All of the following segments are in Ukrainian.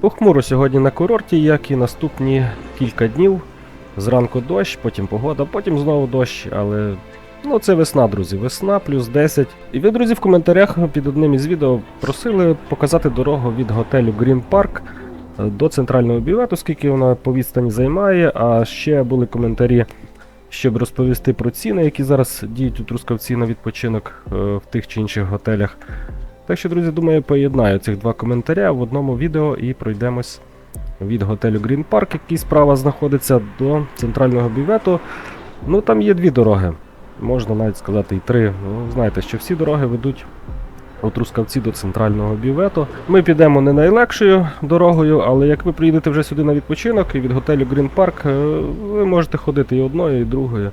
Похмуро сьогодні на курорті, як і наступні кілька днів. Зранку дощ, потім погода, потім знову дощ, але ну це весна, друзі. Весна плюс 10. І ви, друзі, в коментарях під одним із відео просили показати дорогу від готелю Green Park е, до центрального бювету, скільки вона по відстані займає. А ще були коментарі, щоб розповісти про ціни, які зараз діють у Трускавці на відпочинок е, в тих чи інших готелях. Так що, друзі, думаю, поєднаю цих два коментаря в одному відео і пройдемось від готелю Green Park, який справа знаходиться до центрального бювету. Ну там є дві дороги. Можна навіть сказати і три. Ну, знаєте, що всі дороги ведуть у Трускавці до центрального бювету. Ми підемо не найлегшою дорогою, але як ви приїдете вже сюди на відпочинок і від готелю Green Park, е, ви можете ходити і одною, і другою,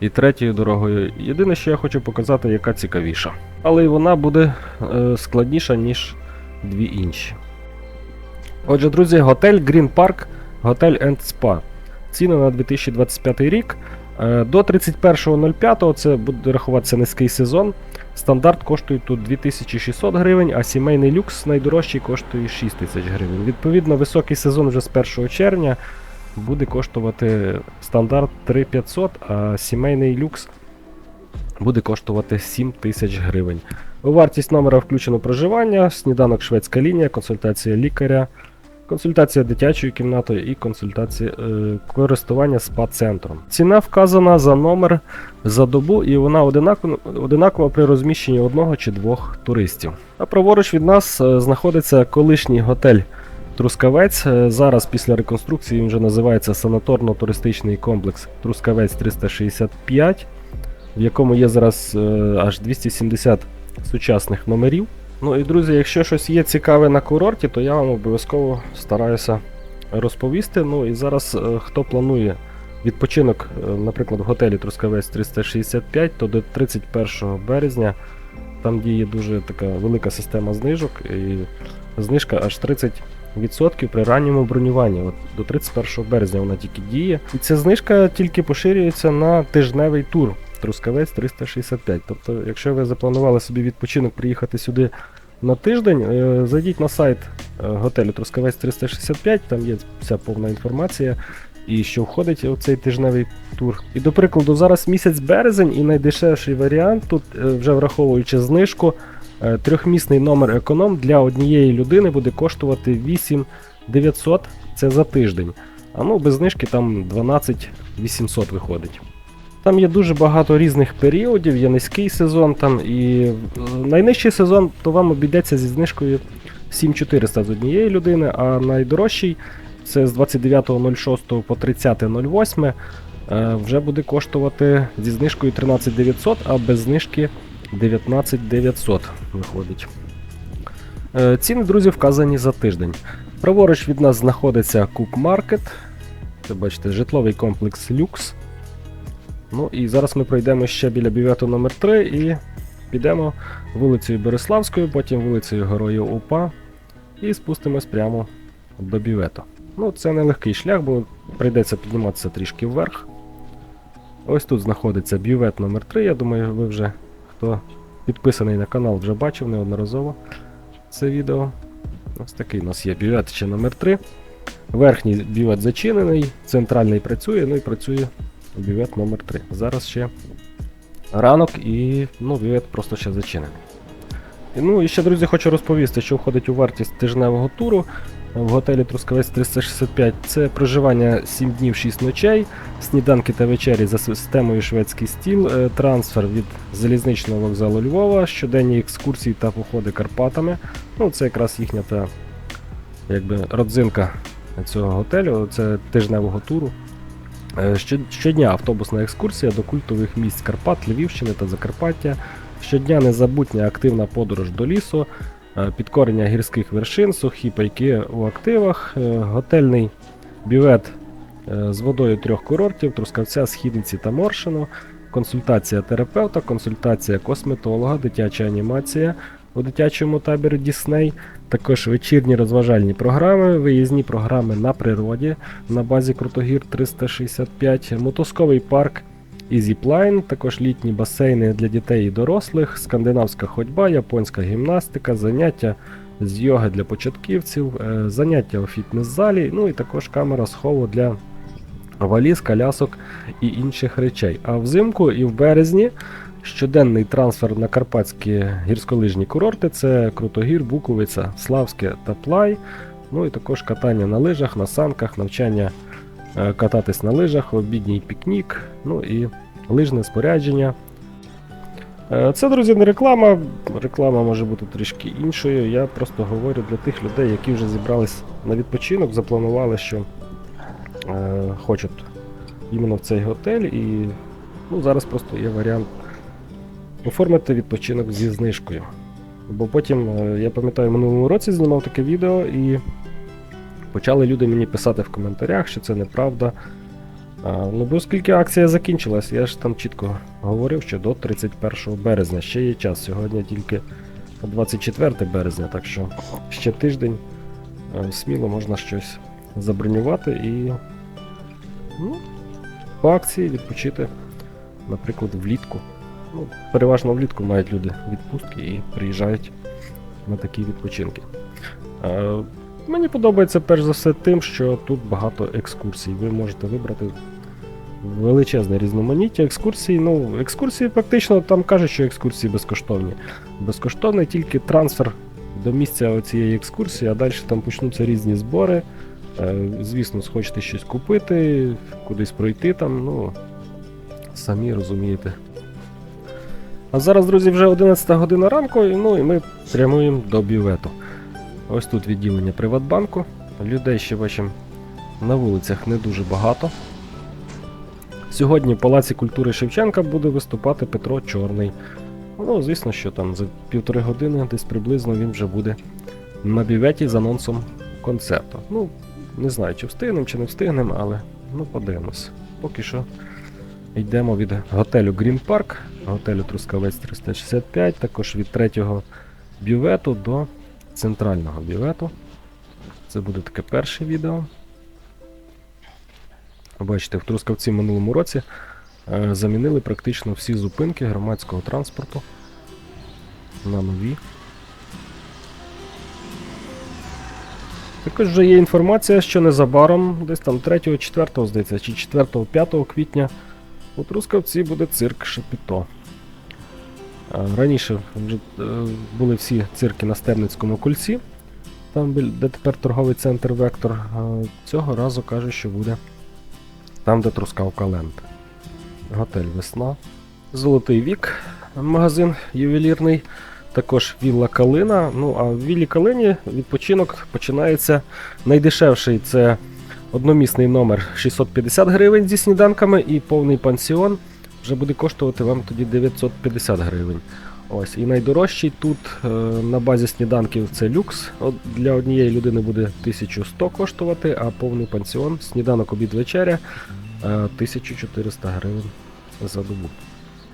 і третьою дорогою. Єдине, що я хочу показати, яка цікавіша. Але і вона буде е, складніша, ніж дві інші. Отже, друзі, готель Green Park, готель and Spa. Ціни на 2025 рік. Е, До 31.05 це буде рахуватися низький сезон. Стандарт коштує тут 2600 гривень, а сімейний люкс найдорожчий коштує 6000 гривень. Відповідно, високий сезон вже з 1 червня буде коштувати стандарт 3500, а сімейний люкс буде коштувати 7000 гривень. У вартість номера включено проживання, сніданок шведська лінія, консультація лікаря, консультація дитячою кімнатою і консультація е, користування спа-центром. Ціна вказана за номер за добу, і вона одинакова, одинакова при розміщенні одного чи двох туристів. А праворуч від нас е, знаходиться колишній готель Трускавець. Е, Зараз після реконструкції він вже називається санаторно-туристичний комплекс Трускавець 365 в якому є зараз е, аж 270 сучасних номерів. Ну і друзі, якщо щось є цікаве на курорті, то я вам обов'язково стараюся розповісти. Ну і зараз, е, хто планує відпочинок, наприклад, в готелі Трускавець 365, то до 31 березня там діє дуже така велика система знижок, і знижка аж 30% при ранньому бронюванні. От до 31 березня вона тільки діє. І ця знижка тільки поширюється на тижневий тур. Трускавець 365. Тобто, якщо ви запланували собі відпочинок приїхати сюди на тиждень, е, зайдіть на сайт е, готелю Трускавець 365, там є вся повна інформація. І що входить у цей тижневий тур. І до прикладу, зараз місяць березень і найдешевший варіант, тут е, вже враховуючи знижку, трьохмісний номер економ для однієї людини буде коштувати 8 900 це за тиждень. А ну без знижки там 12 800 виходить. Там є дуже багато різних періодів, є низький сезон там і е, найнижчий сезон то вам обійдеться зі знижкою 7400 з однієї людини, а найдорожчий це з 29.06 по 30.08 е, вже буде коштувати зі знижкою 13900, а без знижки 19900 виходить. Е, Ціни, друзі, вказані за тиждень. Праворуч від нас знаходиться Куб Маркет. Це бачите, житловий комплекс Люкс. Ну і зараз ми пройдемо ще біля бювету номер 3 і підемо вулицею Береславською, потім вулицею Героїв УПА і спустимось прямо до бювету. Ну, це нелегкий шлях, бо прийдеться підніматися трішки вверх. Ось тут знаходиться бювет номер 3 Я думаю, ви вже хто підписаний на канал вже бачив неодноразово це відео. Ось такий у нас є бювет ще номер 3 Верхній бювет зачинений, центральний працює, ну і працює бювет номер 3 Зараз ще ранок і ну, бювет просто ще зачинений. Ну і ще, друзі, хочу розповісти, що входить у вартість тижневого туру в готелі Трускавець 365. Це проживання 7 днів 6 ночей, сніданки та вечері за системою шведський стіл, е, трансфер від залізничного вокзалу Львова, щоденні екскурсії та походи Карпатами. Ну, це якраз їхня та якби родзинка цього готелю, це тижневого туру. Е, Щодня автобусна екскурсія до культових місць Карпат, Львівщини та Закарпаття. Щодня незабутня активна подорож до лісу, підкорення гірських вершин, сухі пайки у активах, е, готельний бювет е, з водою трьох курортів, Трускавця, Східниці та Моршино, консультація терапевта, консультація косметолога, дитяча анімація у дитячому таборі Дісней, також вечірні розважальні програми, виїзні програми на природі на базі Крутогір 365, мотузковий парк і зіплайн, також літні басейни для дітей і дорослих, скандинавська ходьба, японська гімнастика, заняття з йоги для початківців, е, заняття у фітнес-залі, ну і також камера схову для валіз, колясок і інших речей. А взимку і в березні щоденний трансфер на карпатські гірськолижні курорти це Крутогір, Буковиця, Славське та Плай. Ну і також катання на лижах, на санках, навчання кататись на лижах, обідній пікнік, ну і лижне спорядження. Е, Це, друзі, не реклама. Реклама може бути трішки іншою. Я просто говорю для тих людей, які вже зібрались на відпочинок, запланували, що е, хочуть іменно в цей готель. І ну, зараз просто є варіант оформити відпочинок зі знижкою. Бо потім, е, я пам'ятаю, в минулому році знімав таке відео і почали люди мені писати в коментарях, що це неправда. А, ну, бо оскільки акція закінчилась, я ж там чітко говорив, що до 31 березня ще є час. Сьогодні тільки 24 березня, так що ще тиждень сміло можна щось забронювати і ну, по акції відпочити, наприклад, влітку. Ну, переважно влітку мають люди відпустки і приїжджають на такі відпочинки. Мені подобається перш за все тим, що тут багато екскурсій. Ви можете вибрати величезне різноманіття екскурсій. Ну, екскурсії практично там кажуть, що екскурсії безкоштовні. Безкоштовний тільки трансфер до місця цієї екскурсії, а далі там почнуться різні збори. Е, Звісно, схочете щось купити, кудись пройти там, ну самі розумієте. А зараз, друзі, вже 11 година ранку, ну і ми прямуємо до бювету. Ось тут відділення Приватбанку. Людей ще бачимо на вулицях не дуже багато. Сьогодні в Палаці культури Шевченка буде виступати Петро Чорний. Ну, звісно, що там за півтори години десь приблизно він вже буде на бюветі з анонсом концерту. Ну, не знаю, чи встигнемо, чи не встигнемо, але ну подивимось. Поки що йдемо від готелю Green Park, готелю Трускавець 365, також від третього бювету до центрального бювету. Це буде таке перше відео. Бачите, в Трускавці минулому році е, замінили практично всі зупинки громадського транспорту на нові. Також вже є інформація, що незабаром, десь там 3-4, здається, чи 4-5 квітня у Трускавці буде цирк Шапіто. Раніше вже е, були всі цирки на Стерницькому кольці, там де тепер торговий центр Вектор. Цього разу каже, що буде там, де Трускавка Ленд. Готель Весна. Золотий вік, магазин ювелірний. Також Вілла Калина. Ну а в Віллі Калині відпочинок починається найдешевший це одномісний номер 650 гривень зі сніданками і повний пансіон вже буде коштувати вам тоді 950 гривень. Ось, і найдорожчий тут е, на базі сніданків це люкс. От для однієї людини буде 1100 коштувати, а повний пансіон, сніданок, обід вечеря е, 1400 гривень за добу.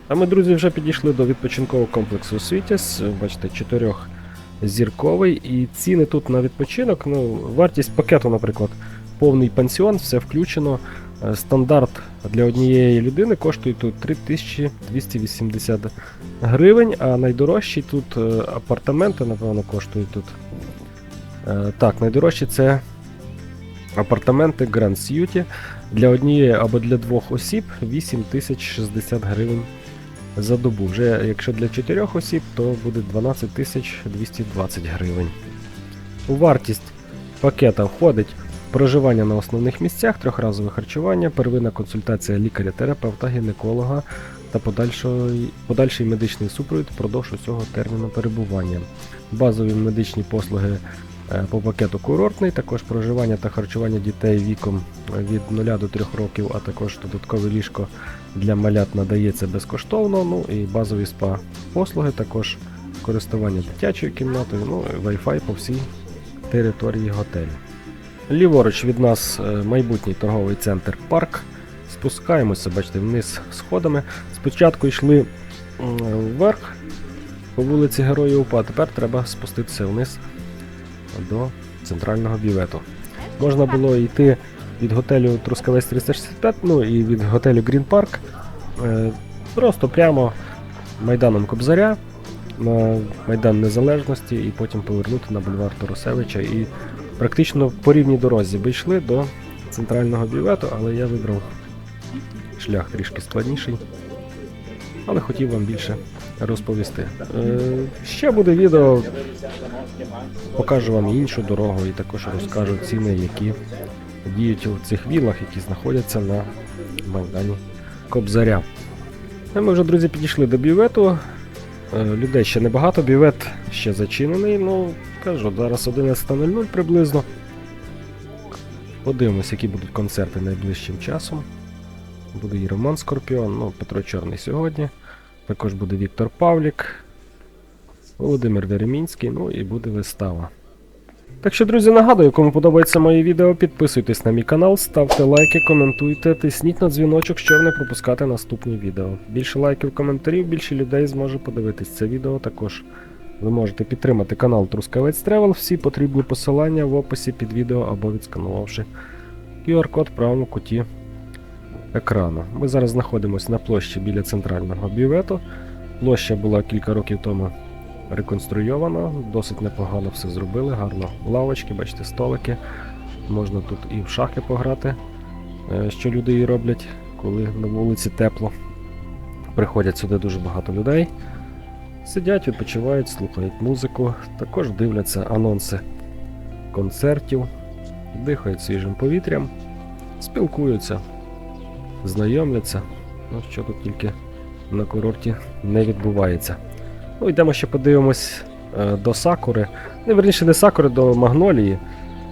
А ми, друзі, вже підійшли до відпочинкового комплексу Світязь. Бачите, чотирьохзірковий. І ціни тут на відпочинок. Ну, вартість пакету, наприклад, повний пансіон, все включено. Е, Стандарт для однієї людини коштує тут 3280 гривень, а найдорожчий тут е, апартаменти, напевно, коштують тут. Е, Так, найдорожчі це апартаменти Grand Suite для однієї або для двох осіб 8060 гривень за добу. Вже якщо для чотирьох осіб, то буде 12220 гривень. У вартість пакета входить проживання на основних місцях, трьохразове харчування, первинна консультація лікаря-терапевта, гінеколога та подальший, подальший медичний супровід впродовж усього терміну перебування. Базові медичні послуги е, по пакету курортний, також проживання та харчування дітей віком від 0 до 3 років, а також додаткове ліжко для малят надається безкоштовно. Ну і базові спа послуги, також користування дитячою кімнатою, ну Wi-Fi по всій території готелю. Ліворуч від нас е, майбутній торговий центр парк. Спускаємося, бачите, вниз сходами. Спочатку йшли вверх по вулиці Героїв УПА, тепер треба спуститися вниз до центрального бювету. Можна було йти від готелю Трускавець 365, ну і від готелю Green Park. е, Просто прямо майданом Кобзаря. на Майдан Незалежності і потім повернути на бульвар Торосевича. І практично по рівній дорозі би йшли до центрального бювету, але я вибрав шлях трішки складніший. Але хотів вам більше розповісти. Е, ще буде відео, покажу вам іншу дорогу і також розкажу ціни, які діють у цих вілах, які знаходяться на Майдані Кобзаря. Ну, Ми вже, друзі, підійшли до бювету. Е, Людей ще небагато, бівет ще зачинений, ну кажу, зараз 11.00 приблизно. Подивимось, які будуть концерти найближчим часом. Буде і Роман Скорпіон, ну, Петро Чорний сьогодні. Також буде Віктор Павлік, Володимир Веремінський, ну і буде вистава. Так що, друзі, нагадую, кому подобається моє відео, підписуйтесь на мій канал, ставте лайки, коментуйте, тисніть на дзвіночок, щоб не пропускати наступні відео. Більше лайків, коментарів, більше людей зможе подивитись це відео. Також ви можете підтримати канал Трускавець Тревел. Всі потрібні посилання в описі під відео або відсканувавши QR-код в правому куті екрану. Ми зараз знаходимося на площі біля центрального бювету. Площа була кілька років тому реконструйована, досить непогано все зробили, гарно лавочки, бачите, столики. Можна тут і в шахи пограти, е, що люди і роблять, коли на вулиці тепло. Приходять сюди дуже багато людей. Сидять, відпочивають, слухають музику, також дивляться анонси концертів, дихають свіжим повітрям, спілкуються, знайомляться. Ну, що тут тільки на курорті не відбувається. Ну, йдемо ще подивимось е, до сакури. Не, верніше, не сакури, до магнолії.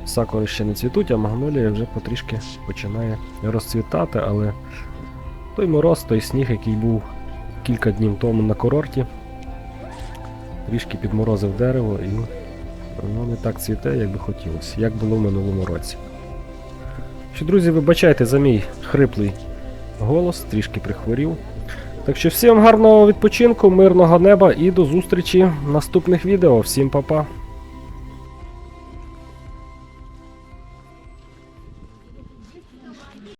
Сакури ще не цвітуть, а магнолія вже потрішки починає розцвітати, але той мороз, той сніг, який був кілька днів тому на курорті, трішки підморозив дерево і воно не так цвіте, як би хотілося, як було в минулому році. Що, друзі, вибачайте за мій хриплий голос, трішки прихворів. Так що всім гарного відпочинку, мирного неба і до зустрічі в наступних відео. Всім па-па!